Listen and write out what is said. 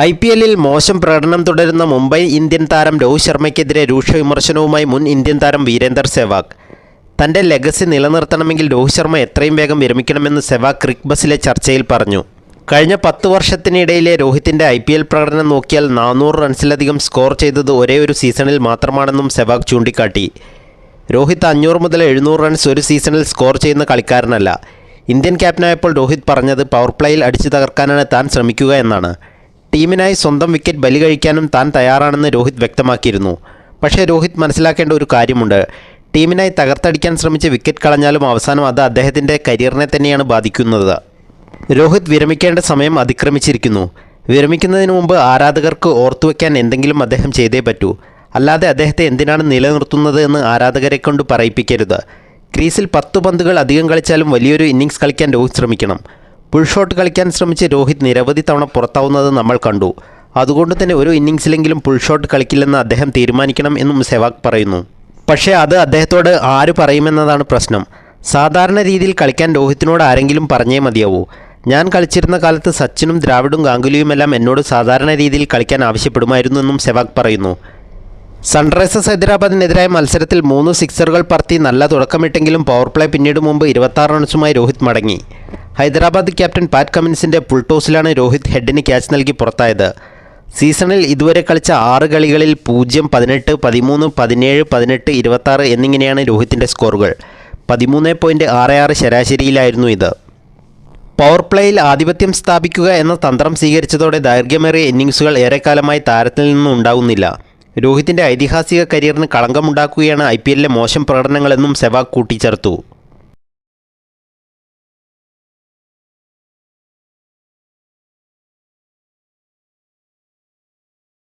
I P എല്ലിൽ മോശം പ്രകടനം തുടരുന്ന മുംബൈ ഇന്ത്യൻ താരം രോഹിത് ശർമ്മയ്ക്കെതിരെ രൂക്ഷ വിമർശനവുമായി മുൻ ഇന്ത്യൻ താരം വീരേന്ദർ സെവാഗ്. തന്റെ ലെഗസി നിലനിർത്തണമെങ്കിൽ രോഹിത് ശർമ്മ എത്രയും വേഗം വിരമിക്കണമെന്ന് സെവാഗ് ക്രിക്ക് ബസിലെ ചർച്ചയിൽ പറഞ്ഞു. കഴിഞ്ഞ പത്ത് വർഷത്തിനിടയിലെ രോഹിത്തിന്റെ ഐ പി എൽ പ്രകടനം നോക്കിയാൽ നാനൂറ് റൺസിലധികം സ്കോർ ചെയ്തത് ഒരേ ഒരു സീസണിൽ മാത്രമാണെന്നും സെവാഗ് ചൂണ്ടിക്കാട്ടി. രോഹിത് അഞ്ഞൂറ് മുതൽ എഴുന്നൂറ് റൺസ് ഒരു സീസണിൽ സ്കോർ ചെയ്യുന്ന കളിക്കാരനല്ല. ഇന്ത്യൻ ക്യാപ്റ്റനായപ്പോൾ രോഹിത് പറഞ്ഞത് പവർ പ്ലേയിൽ അടിച്ചു തകർക്കാനാണ് താൻ ശ്രമിക്കുക എന്നാണ്. ടീമിനായി സ്വന്തം വിക്കറ്റ് ബലി കഴിക്കാനും താൻ തയ്യാറാണെന്ന് രോഹിത് വ്യക്തമാക്കിയിരുന്നു. പക്ഷേ രോഹിത് മനസ്സിലാക്കേണ്ട ഒരു കാര്യമുണ്ട്. ടീമിനായി തകർത്തടിക്കാൻ ശ്രമിച്ച് വിക്കറ്റ് കളഞ്ഞാലും അവസാനം അത് അദ്ദേഹത്തിന്റെ കരിയറിനെ തന്നെയാണ് ബാധിക്കുന്നത്. രോഹിത് വിരമിക്കേണ്ട സമയം അതിക്രമിച്ചിരിക്കുന്നു. വിരമിക്കുന്നതിന് മുമ്പ് ആരാധകർക്ക് ഓർത്തുവെക്കാൻ എന്തെങ്കിലും അദ്ദേഹം ചെയ്തേ പറ്റൂ. അല്ലാതെ അദ്ദേഹത്തെ എന്തിനാണ് നിലനിർത്തുന്നത് എന്ന് ആരാധകരെ കൊണ്ട് പറയിപ്പിക്കരുത്. ക്രീസിൽ പത്ത് പന്തുകൾ അധികം കളിച്ചാലും വലിയൊരു ഇന്നിങ്സ് കളിക്കാൻ രോഹിത് ശ്രമിക്കണം. പുൾ ഷോട്ട് കളിക്കാൻ ശ്രമിച്ച് രോഹിത് നിരവധി തവണ പുറത്താവുന്നത് നമ്മൾ കണ്ടു. അതുകൊണ്ട് തന്നെ ഒരു ഇന്നിങ്സിലെങ്കിലും പുൾ ഷോട്ട് കളിക്കില്ലെന്ന് അദ്ദേഹം തീരുമാനിക്കണം എന്നും സെവാഗ് പറയുന്നു. പക്ഷേ അത് അദ്ദേഹത്തോട് ആര് പറയുമെന്നതാണ് പ്രശ്നം. സാധാരണ രീതിയിൽ കളിക്കാൻ രോഹിത്തിനോട് ആരെങ്കിലും പറഞ്ഞേ മതിയാവൂ. ഞാൻ കളിച്ചിരുന്ന കാലത്ത് സച്ചിനും ദ്രാവിഡും ഗാംഗുലിയുമെല്ലാം എന്നോട് സാധാരണ രീതിയിൽ കളിക്കാൻ ആവശ്യപ്പെടുമായിരുന്നു എന്നും സെവാഗ് പറയുന്നു. സൺറൈസേഴ്സ് ഹൈദരാബാദിനെതിരായ മത്സരത്തിൽ മൂന്ന് സിക്സറുകൾ പറത്തി നല്ല തുടക്കമിട്ടെങ്കിലും പവർ പ്ലേ പിന്നീട് മുമ്പ് ഇരുപത്താറ് റൺസുമായി രോഹിത് മടങ്ങി. ഹൈദരാബാദ് ക്യാപ്റ്റൻ പാറ്റ് കമിൻസിന്റെ പുൾടോസിലാണ് രോഹിത് ഹെഡിന് ക്യാച്ച് നൽകി പുറത്തായത്. സീസണിൽ ഇതുവരെ കളിച്ച ആറ് കളികളിൽ പൂജ്യം പതിനെട്ട് പതിമൂന്ന് പതിനേഴ് പതിനെട്ട് ഇരുപത്താറ് എന്നിങ്ങനെയാണ് രോഹിത്തിന്റെ സ്കോറുകൾ. പതിമൂന്ന് പോയിന്റ് ആറ് ആറ് ശരാശരിയിലായിരുന്നു ഇത്. പവർ പ്ലേയിൽ ആധിപത്യം സ്ഥാപിക്കുക എന്ന തന്ത്രം സ്വീകരിച്ചതോടെ ദൈർഘ്യമേറിയ ഇന്നിങ്സുകൾ ഏറെക്കാലമായി താരത്തിൽ നിന്നും ഉണ്ടാകുന്നില്ല രോഹിത്തിന്റെ ഐതിഹാസിക കരിയറിന് കളങ്കമുണ്ടാക്കുകയാണ് ഐ പി എല്ലിലെ മോശം പ്രകടനങ്ങളെന്നും സെവാഗ് കൂട്ടിച്ചേർത്തു.